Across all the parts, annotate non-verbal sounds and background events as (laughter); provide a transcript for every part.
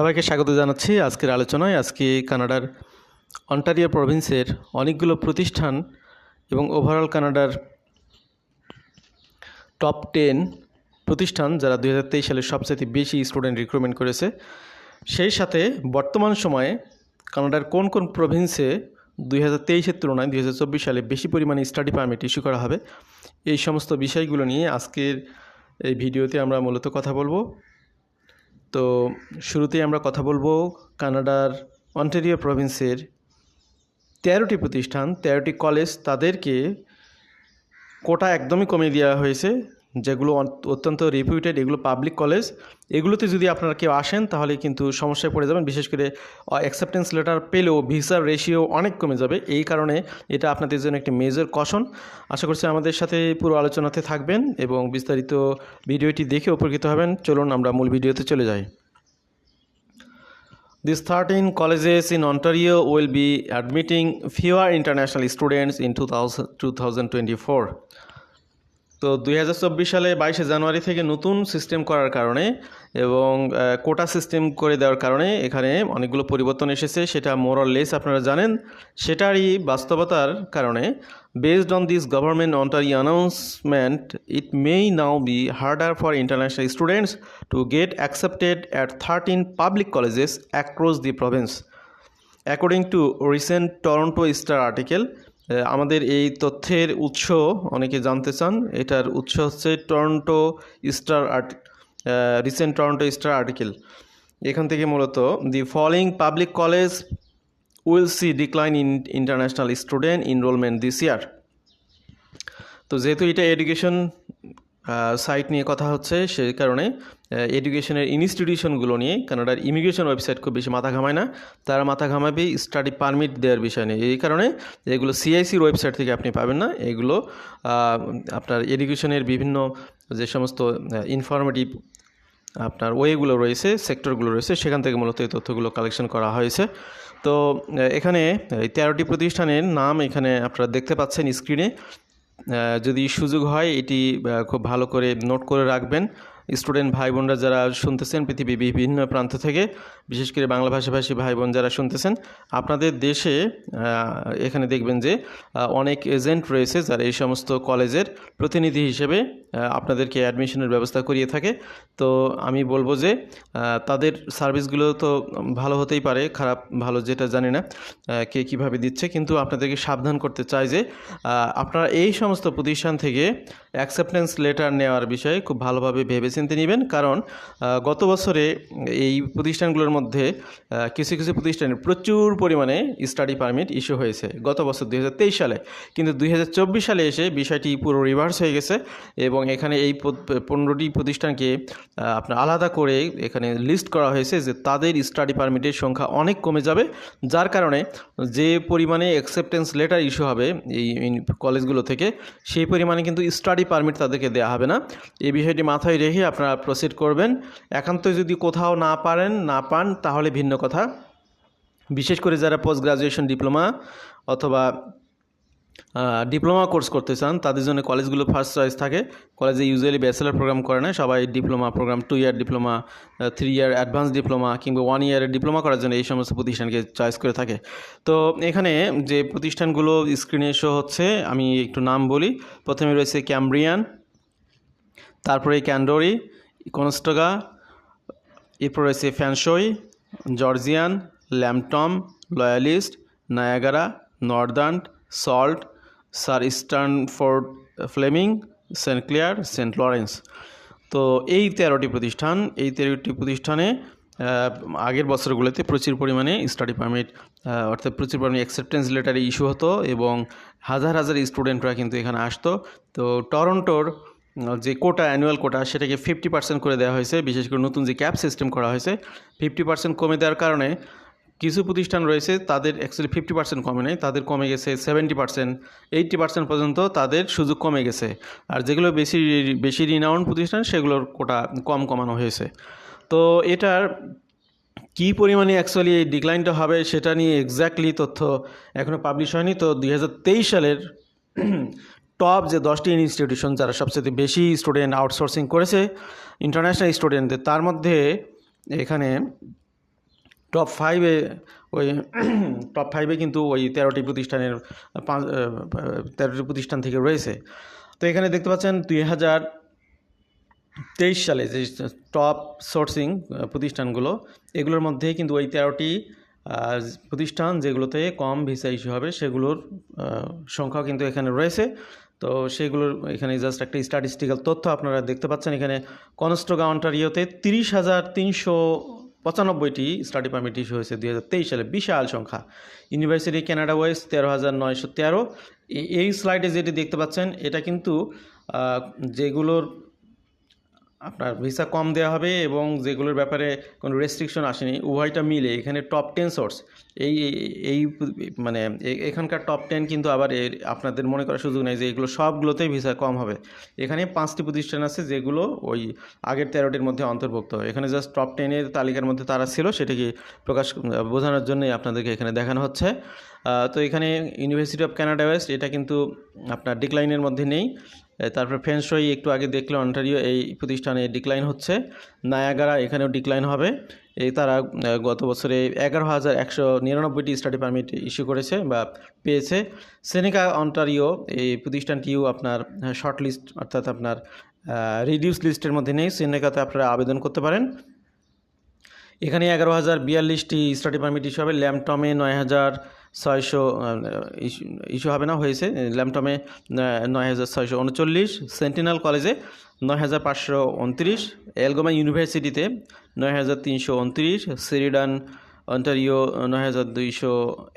সবাইকে স্বাগত জানাচ্ছি আজকের আলোচনায়। আজকে কানাডার অন্টারিও প্রভিন্সের অনেকগুলো প্রতিষ্ঠান এবং ওভারঅল কানাডার টপ টেন প্রতিষ্ঠান, যারা দু হাজার তেইশ সালে সবচেয়ে বেশি স্টুডেন্ট রিক্রুটমেন্ট করেছে, সেই সাথে বর্তমান সময়ে কানাডার কোন কোন প্রভিন্সে দুই হাজার তেইশের তুলনায় দুই হাজার চব্বিশ সালে বেশি পরিমাণে স্টাডি পারমিট ইস্যু করা হবে, এই সমস্ত বিষয়গুলো নিয়ে আজকের এই ভিডিওতে আমরা মূলত কথা বলব। তো শুরুতেই আমরা কথা বলব কানাডার অন্টেরিও প্রভিন্সের তেরোটি প্রতিষ্ঠান, তেরোটি কলেজ তাদেরকে কোটা একদমই কমিয়ে দেওয়া হয়েছে। যেগুলো অত্যন্ত রিপিউটেড এগুলো পাবলিক কলেজ এগুলোতে যদি আপনারা কেউ আসেন তাহলে কিন্তু সমস্যায় পড়ে যাবেন। বিশেষ করে অ্যাকসেপ্টেন্স লেটার পেলেও ভিসার রেশিও অনেক কমে যাবে। এই কারণে এটা আপনাদের জন্য একটি মেজর কশন আশা করছি আমাদের সাথে পুরো আলোচনাতে থাকবেন এবং বিস্তারিত ভিডিওটি দেখে উপকৃত হবেন। চলুন আমরা মূল ভিডিওতে চলে যাই। These 13 colleges in Ontario will be admitting fewer international students in 2000, 2024. তো দুই সালে বাইশে জানুয়ারি থেকে নতুন সিস্টেম করার কারণে এবং কোটা সিস্টেম করে দেওয়ার কারণে এখানে অনেকগুলো পরিবর্তন এসেছে। সেটা মোরাল লেস আপনারা জানেন। সেটারই বাস্তবতার কারণে based on this government Ontario announcement it may now be harder for international students to get accepted at thirteen public colleges across the province according to recent Toronto Star article আমাদের এই তথ্যের উৎস অনেকে জানতে চান। এটার উৎস হচ্ছে Toronto Star art recent Toronto Star article এখান থেকে মূলত the following public college will see decline in international student enrollment this year তো যেহেতু এটা এডুকেশন সাইট নিয়ে কথা হচ্ছে সেই কারণে এডুকেশনের ইনস্টিটিউশনগুলো নিয়ে কানাডার ইমিগ্রেশন ওয়েবসাইট খুব বেশি মাথা ঘামায় না। তারা মাথা ঘামাবে স্টাডি পারমিট দেওয়ার বিষয় নিয়ে। এই কারণে এগুলো সিআইসির ওয়েবসাইট থেকে আপনি পাবেন না। এগুলো আপনার এডুকেশনের বিভিন্ন যে সমস্ত ইনফরমেটিভ আপনার ওয়েগুলো রয়েছে সেক্টরগুলো রয়েছে, সেখান থেকে মূলত এই তথ্যগুলো কালেকশন করা হয়েছে। তো এখানে তেরোটি প্রতিষ্ঠানের নাম এখানে আপনারা দেখতে পাচ্ছেন স্ক্রিনে যদি সুযোগ হয় এটি খুব ভালো করে নোট করে রাখবেন। স্টুডেন্ট ভাই বোনরা যারা শুনতেছেন পৃথিবীর বিভিন্ন প্রান্ত থেকে, বিশেষ করে বাংলা ভাষাভাষী ভাই বোন যারা শুনতেছেন, আপনাদের দেশে এখানে দেখবেন যে অনেক এজেন্ট রয়েছে যারা এই সমস্ত কলেজের প্রতিনিধি হিসেবে আপনাদেরকে অ্যাডমিশনের ব্যবস্থা করিয়ে থাকে। তো আমি বলব যে তাদের সার্ভিসগুলো তো ভালো হতেই পারে, খারাপ ভালো যেটা জানি না কে কীভাবে দিচ্ছে, কিন্তু আপনাদেরকে সাবধান করতে চাই যে আপনারা এই সমস্ত প্রতিষ্ঠান থেকে অ্যাকসেপ্টেন্স লেটার নেওয়ার বিষয়ে খুব ভালোভাবে ভেবেচিন্তে নেবেন। কারণ গত বছরে এই প্রতিষ্ঠানগুলোর মধ্যে কিছু কিছু প্রতিষ্ঠানে প্রচুর পরিমাণে স্টাডি পারমিট ইস্যু হয়েছে গত বছর দুই হাজার তেইশ সালে। কিন্তু দুই হাজার চব্বিশ সালে এসে বিষয়টি পুরো রিভার্স হয়ে গেছে এবং এখানে এই পনেরোটি প্রতিষ্ঠানকে আপনার আলাদা করে এখানে লিস্ট করা হয়েছে যে তাদের স্টাডি পারমিটের সংখ্যা অনেক কমে যাবে। যার কারণে যে পরিমাণে অ্যাকসেপ্টেন্স লেটার ইস্যু হবে এই কলেজগুলো থেকে, সেই পরিমাণে কিন্তু স্টাডি পারমিট তাদেরকে দেওয়া হবে না। এই বিষয়টি মাথায় রেখে আপনারা প্রসিড করবেন। একান্ত যদি কোথাও না পারেন, না পান, তাহলে ভিন্ন কথা। বিশেষ করে যারা পোস্ট গ্রাজুয়েশন ডিপ্লোমা অথবা ডিপ্লোমা কোর্স করতে চান, তাদের জন্য কলেজগুলো ফার্স্ট চয়েস থাকে। কলেজে ইউজুয়ালি ব্যাচেলার প্রোগ্রাম করে না, সবাই diploma program two year diploma three year advance diploma কিংবা ওয়ান ইয়ারের ডিপ্লোমা করার জন্য এই সমস্ত প্রতিষ্ঠানকে চয়েস করে থাকে। তো এখানে যে প্রতিষ্ঠানগুলো স্ক্রিনে শো হচ্ছে, আমি একটু নাম বলি। প্রথমে রয়েছে ক্যামব্রিয়ান তারপরে ক্যান্ডোরি কনস্টগা এরপর রয়েছে Fanshawe, Georgian Lambton Loyalist, Niagara Northern Sault Sir Sandford Fleming, Saint Clair, Saint Lawrence. তো এই তেরোটি প্রতিষ্ঠান, এই তেরোটি প্রতিষ্ঠানে আগের বছরগুলোতে প্রচুর পরিমাণে স্টাডি পারমিট অর্থাৎ প্রচুর পরিমাণে অ্যাকসেপ্টেন্স লেটারে ইস্যু হতো এবং হাজার হাজার স্টুডেন্টরা কিন্তু এখানে আসতো। তো টরন্টোর যে কোটা অ্যানুয়াল কোটা, সেটাকে ফিফটি পার্সেন্ট করে দেওয়া হয়েছে। বিশেষ করে নতুন যে ক্যাপ সিস্টেম করা হয়েছে ফিফটি পার্সেন্ট কমে দেওয়ার কারণে কিছু প্রতিষ্ঠান রয়েছে, তাদের অ্যাকচুয়ালি ফিফটি পার্সেন্ট কমে নেই, তাদের কমে গেছে সেভেন্টি পার্সেন্ট এইটটি পার্সেন্ট পর্যন্ত তাদের সুযোগ কমে গেছে। আর যেগুলো বেশি বেশি রিনাউন্ড প্রতিষ্ঠান, সেগুলোর কোটা কম কমানো হয়েছে। তো এটার কী পরিমাণে অ্যাকচুয়ালি এই ডিক্লাইনটা হবে, সেটা নিয়ে এক্স্যাক্টলি তথ্য এখনও পাবলিশ হয়নি। তো দু হাজার তেইশ সালের টপ যে দশটি ইনস্টিটিউশন যারা সবচেয়ে বেশি স্টুডেন্ট আউটসোর্সিং করেছে ইন্টারন্যাশনাল স্টুডেন্টদের তার মধ্যে এখানে টপ ফাইভে ওই (clears throat) টপ ফাইভে কিন্তু ওই তেরোটি প্রতিষ্ঠানের পাঁচ তেরোটি প্রতিষ্ঠান থেকে রয়েছে। তো এখানে দেখতে পাচ্ছেন দুই হাজার তেইশ সালে যে টপ সোর্সিং প্রতিষ্ঠানগুলো এগুলোর মধ্যে কিন্তু ওই তেরোটি প্রতিষ্ঠান যেগুলোতে কম ভিসা ইস্যু হবে সেগুলোর আহ, সংখ্যাও কিন্তু এখানে রয়েছে। তো সেগুলোর এখানে জাস্ট একটা স্ট্যাটিস্টিক্যাল তথ্য আপনারা দেখতে পাচ্ছেন। এখানে কনস্ট্রোগা অন্টারিওতে তিরিশ হাজার তিনশো পঁচানব্বইটি স্টাডি পারমিট ইস্যু হয়েছে দুই হাজার তেইশ সালে, বিশাল সংখ্যা। ইউনিভার্সিটি ক্যানাডা ওয়েস্ট তেরো হাজার নয়শো তেরো। এই স্লাইডে যেটি দেখতে পাচ্ছেন, এটা কিন্তু যেগুলোর আপনার ভিসা কম দেওয়া হবে এবং যেগুলোর ব্যাপারে কোনো রেস্ট্রিকশন আসেনি, উভয়টা মিলে এখানে টপ টেন সোর্স এই, এই- মানে এখানকার টপ টেন কিন্তু আবার আপনাদের মনে করার সুযোগ নেই যে এগুলো সবগুলোতেই ভিসা কম হবে। এখানে পাঁচটি প্রতিষ্ঠান আছে যেগুলো ওই আগের তেরোটির মধ্যে অন্তর্ভুক্ত। এখানে জাস্ট টপ টেনের তালিকার মধ্যে তারা ছিল, সেটাকে প্রকাশ, বোঝানোর জন্যই আপনাদেরকে এখানে দেখানো হচ্ছে। তো এখানে ইউনিভার্সিটি অফ কানাডা ওয়েস্ট এটা কিন্তু আপনার ডিক্লাইনের মধ্যে নেই। তারপর ফ্রেন্সই একটু আগে দেখলে অন্টারিও এই প্রতিষ্ঠানে ডিক্লাইন হচ্ছে। নায়াগারা এখানেও ডিক্লাইন হবে। এই তারা গত বছরে এগারো হাজার একশো নিরানব্বইটি স্টাডি পারমিট ইস্যু করেছে বা পেয়েছে। সেনেকা অন্টারিও এই প্রতিষ্ঠানটিও আপনার শর্ট লিস্ট অর্থাৎ আপনার রিডিউস লিস্টের মধ্যে নেই। সেনেকাতে আপনারা আবেদন করতে পারেন। এখানে এগারো হাজার বিয়াল্লিশটি স্টাডি পারমিট ইস্যু হবে। ল্যামটমে নয় হাজার ছয়শো ইস্যু হবে না, হয়েছে। ল্যামটমে নয় হাজার ছয়শো উনচল্লিশ সেন্টিনাল কলেজে নয় হাজার পাঁচশো উনত্রিশ এলগোমা ইউনিভার্সিটিতে নয় হাজার তিনশো উনত্রিশ সিরিডান অন্টারিও নয় হাজার দুইশো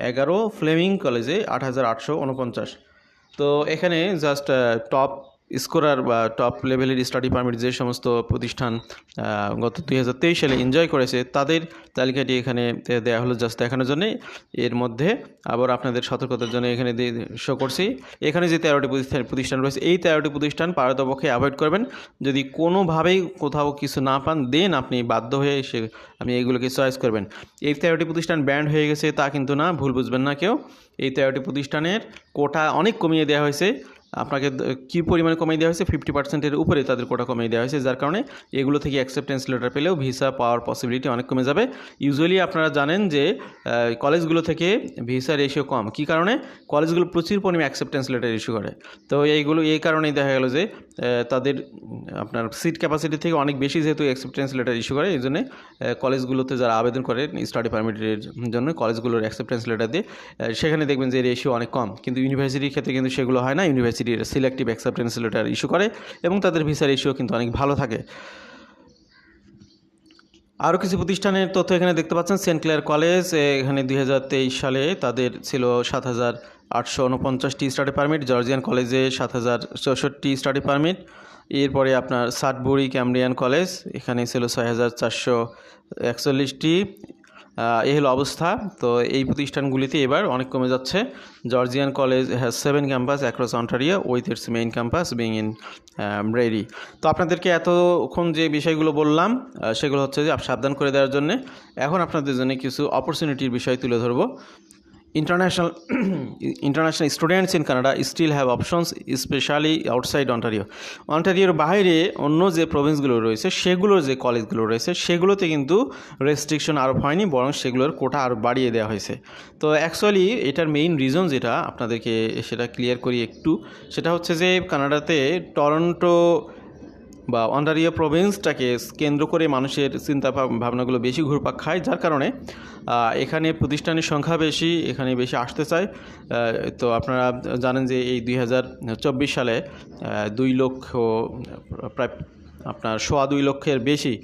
এগারো ফ্লেমিং কলেজে আট হাজার আটশো উনপঞ্চাশ। তো এখানে জাস্ট টপ স্কোরার বা টপ লেভেলের স্টাডি পারমিট যে সমস্ত প্রতিষ্ঠান গত দুই হাজার তেইশ সালে এনজয় করেছে, তাদের তালিকাটি এখানে দেওয়া হলো জাস্ট দেখানোর জন্যে। এর মধ্যে আবার আপনাদের সতর্কতার জন্য এখানে শো করছি। এখানে যে তেরোটি প্রতিষ্ঠান প্রতিষ্ঠান রয়েছে, এই তেরোটি প্রতিষ্ঠান পারতপক্ষে অ্যাভয়েড করবেন। যদি কোনোভাবেই কোথাও কিছু না পান, দেন আপনি বাধ্য হয়ে সে, আপনি এইগুলোকে চয়েস করবেন। এই তেরোটি প্রতিষ্ঠান ব্যান্ড হয়ে গেছে তা কিন্তু না, ভুল বুঝবেন না কেউ। এই তেরোটি প্রতিষ্ঠানের কোটা অনেক কমিয়ে দেওয়া হয়েছে। আপনাকে কী পরিমাণে কমিয়ে দেওয়া হয়েছে? ফিফটি পার্সেন্টের উপরে তাদের কোটা কমিয়ে দেওয়া হয়েছে, যার কারণে এগুলো থেকে অ্যাকসেপ্টেন্স লেটার পেলেও ভিসা পাওয়ার পসিবিলিটি অনেক কমে যাবে। ইউজুয়ালি আপনারা জানেন যে কলেজগুলো থেকে ভিসা রেশিও কম। কী কারণে? কলেজগুলো প্রচুর পরিমাণে অ্যাকসেপ্টেন্স লেটার ইস্যু করে। তো এইগুলো, এই কারণেই দেখা গেল যে তাদের, আপনার সিট ক্যাপাসিটি থেকে অনেক বেশি যেহেতু অ্যাকসেপ্টেন্স লেটার ইস্যু করে, এই জন্যে কলেজগুলোতে যারা আবেদন করে স্টাডি পারমিটের জন্য কলেজগুলোর অ্যাকসেপ্টেন্স লেটার দিয়ে সেখানে দেখবেন যে রেশিও অনেক কম। কিন্তু ইউনিভার্সিটির ক্ষেত্রে কিন্তু সেগুলো হয় না। ইউনিভার্সিটির সিলেক্টিভ অ্যাকসেপ্টেন্স লেটার ইস্যু করে এবং তাদের ভিসা রেশিও কিন্তু অনেক ভালো থাকে। আরও কিছু প্রতিষ্ঠানের তথ্য এখানে দেখতে পাচ্ছেন। সেন্ট ক্লেয়ার কলেজ এখানে দুই হাজার তেইশ সালে তাদের ছিল সাত হাজার আটশো উনপঞ্চাশটি স্টাডি পারমিট জর্জিয়ান কলেজে সাত হাজার চৌষট্টি স্টাডি পারমিট এরপরে আপনার সাটবুরি ক্যামব্রিয়ান কলেজ এখানে ছিল ছয় হাজার চারশো একচল্লিশটি এই হলো অবস্থা। তো এই প্রতিষ্ঠানগুলিতে এবার অনেক কমে যাচ্ছে। Georgian college has seven campus across Ontario with its main campus being in ready তো আপনাদেরকে এতক্ষণ যে বিষয়গুলো বললাম সেগুলো হচ্ছে যে সাবধান করে দেওয়ার জন্যে। এখন আপনাদের জন্য কিছু অপরচুনিটির বিষয় তুলে ধরবো। International (clears throat) international students in Canada still have options, especially outside Ontario. অন্টারিওর বাইরে অন্য যে প্রভিন্সগুলো রয়েছে, সেগুলোর যে কলেজগুলো রয়েছে, সেগুলোতে কিন্তু রেস্ট্রিকশন আরোপ হয়নি, বরং সেগুলোর কোটা আরও বাড়িয়ে দেওয়া হয়েছে। তো অ্যাকচুয়ালি এটার মেইন রিজন যেটা আপনাদেরকে সেটা ক্লিয়ার করি একটু, সেটা হচ্ছে যে কানাডাতে টরন্টো বা অন্টারিও প্রভিন্সটাকে কেন্দ্র করে মানুষের চিন্তা ভাব- ভাবনাগুলো বেশি ঘুরপাক খায়, যার কারণে এখানে প্রতিষ্ঠানের সংখ্যা বেশি, এখানে বেশি আসতে চায়। তো আপনারা জানেন যে এই দুই হাজার চব্বিশ সালে দুই লক্ষ প্রায় আপনার সোয়া দুই লক্ষের বেশি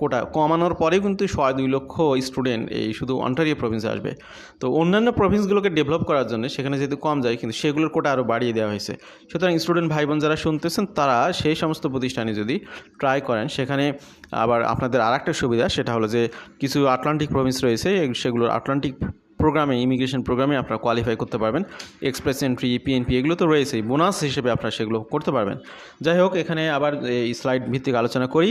কোটা কমানোর পরে কিন্তু সোয়া দুই লক্ষ স্টুডেন্ট এই শুধু অন্টারিও প্রভিন্সে আসবে। তো অন্যান্য প্রভিন্সগুলোকে ডেভেলপ করার জন্য সেখানে যেহেতু কম যায়, কিন্তু সেগুলোর কোটা আরও বাড়িয়ে দেওয়া হয়েছে। সুতরাং স্টুডেন্ট ভাই বোন যারা শুনতেছেন, তারা সেই সমস্ত প্রতিষ্ঠানে যদি ট্রাই করেন, সেখানে আবার আপনাদের আর একটা সুবিধা, সেটা হলো যে কিছু আটলান্টিক প্রভিন্স রয়েছে সেগুলোর আটলান্টিক প্রোগ্রামে ইমিগ্রেশন প্রোগ্রামে আপনারা কোয়ালিফাই করতে পারবেন। এক্সপ্রেস এন্ট্রি পিএনপি এগুলো তো রয়েছেই। বোনাস হিসেবে আপনারা সেগুলো করতে পারবেন। যাই হোক, এখানে আবার এই স্লাইড ভিত্তিক আলোচনা করি।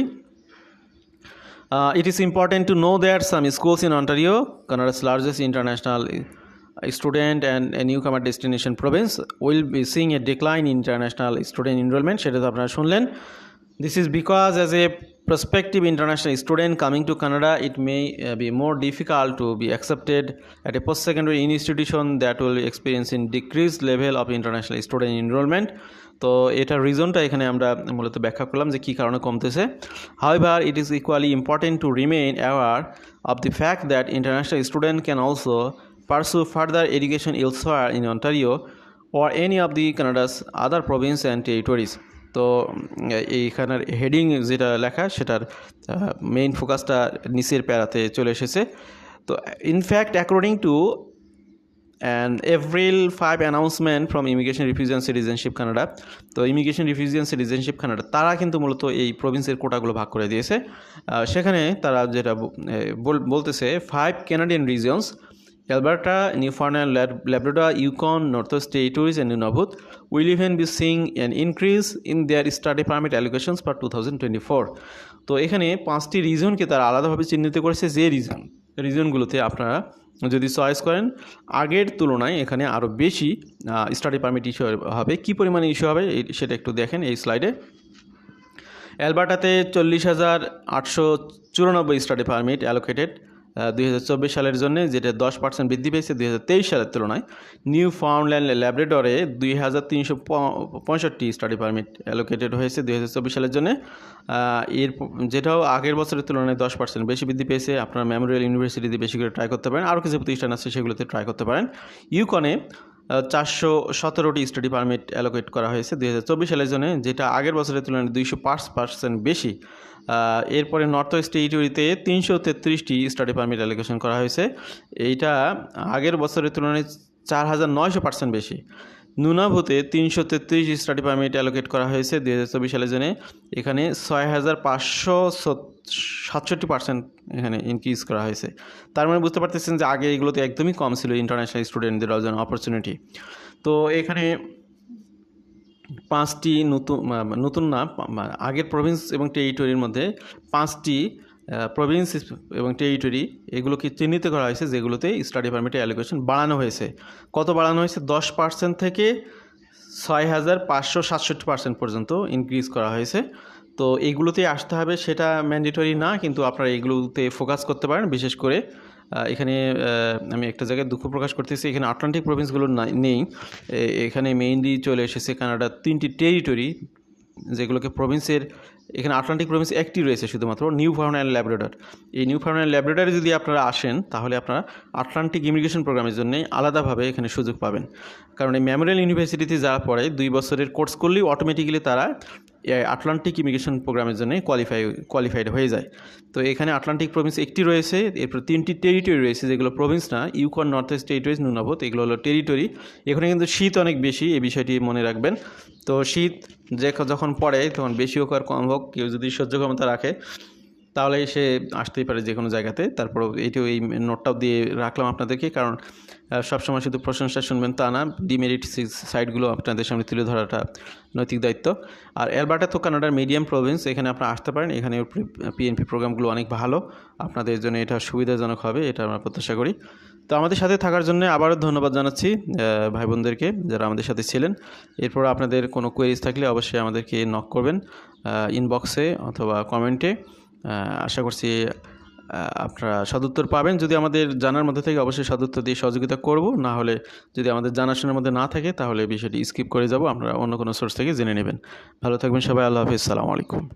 Uh, it is important to know that some schools in Ontario, Canada's largest international uh, student and a newcomer destination province, will be seeing a decline in international student enrollment সেটা তো আপনারা শুনলেন This is because as a prospective international student coming to Canada, it may uh, be more difficult to be accepted at a post-secondary institution that will experience in decreased level of international student enrollment. তো এটার রিজনটা এখানে আমরা মূলত ব্যাখ্যা করলাম যে কী কারণে কমতেছে however it is equally important to remain aware of the fact that international student can also pursue further education elsewhere in Ontario or any of the Canada's other province and territories. তো এইখানের heading যেটা লেখা, সেটার main ফোকাসটা নিচের প্যারাতে চলে এসেছে। তো in fact according to and April five announcement from immigration refugee and citizenship Canada তো immigration refugee and citizenship Canada তারা কিন্তু মূলত এই প্রভিন্সের কোটাগুলো ভাগ করে দিয়েছে। সেখানে তারা যেটা বল- বলতেছে five Canadian regions Alberta, Newfoundland, Lab- Labrador, Yukon, Northwest Territories, and Nunavut will even be seeing an increase in their study permit allocations for 2024. তো এখানে পাঁচটি রিজনকে তারা আলাদাভাবে চিহ্নিত করেছে যে রিজন রিজনগুলোতে আপনারা যদি চয়েস করেন আগের তুলনায় এখানে আরও বেশি স্টাডি পারমিট ইস্যু হবে। কী পরিমাণে ইস্যু হবে সেটা একটু দেখেন এই স্লাইডে। অ্যালবার্টাতে চল্লিশ হাজার আটশো চুরানব্বই স্টাডি পারমিট অ্যালোকেটেড। দুই হাজার চব্বিশ সালের জন্য যেটা দশ পার্সেন্ট বৃদ্ধি পেয়েছে দুই হাজার তেইশ সালের তুলনায়, নিউ ফাউন্ডল্যান্ড ল্যাবরেটরে দুই হাজার তিনশো পঁয়ষট্টি স্টাডি পারমিট অ্যালোকেটেড হয়েছে দুই সালের জন্য। এর যেটাও আগের বছরের তুলনায় দশ পার্সেন্ট বেশি বৃদ্ধি পেয়েছে। আপনারা মেমোরিয়াল ইউনিভার্সিটিতে বেশি করে ট্রাই করতে পারেন। আরও কিছু প্রতিষ্ঠান আছে সেগুলোতে ট্রাই করতে পারেন। ইউকনে চারশো সতেরোটি স্টাডি পারমিট অ্যালোকেট করা হয়েছে দুই হাজার চব্বিশ সালের জন্য, যেটা আগের বছরের তুলনায় দুইশো পাঁচ পার্সেন্ট বেশি। এরপরে নর্থ ওয়েস্ট টেরিটরিতে তিনশো তেত্রিশটি স্টাডি পারমিট অ্যালোকেশন করা হয়েছে। এইটা আগের বছরের তুলনায় চার হাজার নয়শো পার্সেন্ট বেশি। নুনাভূতে তিনশো তেত্রিশ স্টাডি পারমিট অ্যালোকেট করা হয়েছে দুই হাজার চব্বিশ সালের জন্য। এখানে ছয় হাজার পাঁচশো সাতষট্টি পার্সেন্ট এখানে ইনক্রিজ করা হয়েছে। তার মানে বুঝতে পারতেছেন যে আগে এগুলোতে একদমই কম ছিল ইন্টারন্যাশনাল স্টুডেন্টদের অপরচুনিটি তো এখানে পাঁচটি নতুন নতুন না আগের প্রভিন্স এবং টেরিটরির মধ্যে পাঁচটি প্রভিন্স এবং টেরিটরি এগুলোকে চিহ্নিত করা হয়েছে, যেগুলোতে স্টাডি পারমিটের অ্যালোকেশন বাড়ানো হয়েছে। কত বাড়ানো হয়েছে? দশ পার্সেন্ট থেকে ছয় হাজার পাঁচশো সাতষট্টি পার্সেন্ট পর্যন্ত ইনক্রিজ করা হয়েছে। তো এইগুলোতে আসতে হবে, সেটা ম্যান্ডেটরি না, কিন্তু আপনারা এগুলোতে ফোকাস করতে পারেন, বিশেষ করে এখানে আমি একটা জায়গায় দুঃখ প্রকাশ করতেছি। এখানে আটলান্টিক প্রভিন্সগুলো নাই- এখানে মেইনলি চলে এসেছে কানাডার তিনটি টেরিটরি, যেগুলোকে প্রভিন্সের, এখানে আটলান্টিক প্রভিন্স একটি রয়েছে শুধুমাত্র, নিউ ফাউন্ডল্যান্ড ল্যাবরেটর। এই নিউ ফাউন্ডল্যান্ড ল্যাবরেটরে যদি আপনারা আসেন, তাহলে আপনারা আটলান্টিক ইমিগ্রেশন প্রোগ্রামের জন্য আলাদাভাবে এখানে সুযোগ পাবেন। কারণ এই মেমোরিয়াল ইউনিভার্সিটিতে যারা পড়ে দুই বছরের কোর্স করলেই অটোমেটিক্যালি তারা আটলান্টিক ইমিগ্রেশন প্রোগ্রামের জন্য কোয়ালিফাই কোয়ালিফাইড হয়ে যায়। তো এখানে আটলান্টিক প্রভিন্স একটি রয়েছে, এরপর তিনটি টেরিটরি রয়েছে, যেগুলো প্রভিন্স না Yukon North East Territories Nunavut এগুলো হলো টেরিটরি এখানে কিন্তু শীত অনেক বেশি, এই বিষয়টি মনে রাখবেন। তো শীত যে যখন পড়ে, তখন বেশি হোক আর কম হোক, কেউ যদি সহ্য ক্ষমতা রাখে তাহলে সে আসতেই পারে যে কোনো জায়গাতে। তারপর এইটিও এই নোটটাও দিয়ে রাখলাম আপনাদেরকে, কারণ সবসময় শুধু প্রশংসা শুনবেন তা না, ডিমেরিট সাইডগুলো আপনাদের সামনে তুলে ধরাটা নৈতিক দায়িত্ব। আর অ্যালবার্টা তো কানাডার মিডিয়াম প্রভিন্স, এখানে আপনারা আসতে পারেন। এখানে পিএনপি প্রোগ্রামগুলো অনেক ভালো। আপনাদের জন্য এটা সুবিধাজনক হবে, এটা আমরা প্রত্যাশা করি। তো আমাদের সাথে থাকার জন্য আবারও ধন্যবাদ জানাচ্ছি ভাই বোনদেরকে যারা আমাদের সাথে ছিলেন। এরপর আপনাদের কোনো কোয়েরিজ থাকলে অবশ্যই আমাদেরকে নক করবেন ইনবক্সে অথবা কমেন্টে আশা করছি আপনারা সদুত্তর পাবেন। যদি আমাদের জানার মধ্যে থেকে অবশ্যই সদুত্তর দিয়ে সহযোগিতা করব, না হলে যদি আমাদের জানাশোনার মধ্যে না থাকে, তাহলে বিষয়টি স্কিপ করে যাব। আপনারা অন্য কোনো সোর্স থেকে জেনে নেবেন। ভালো থাকবেন সবাই, আল্লাহ হাফিজ। সালামু আলাইকুম।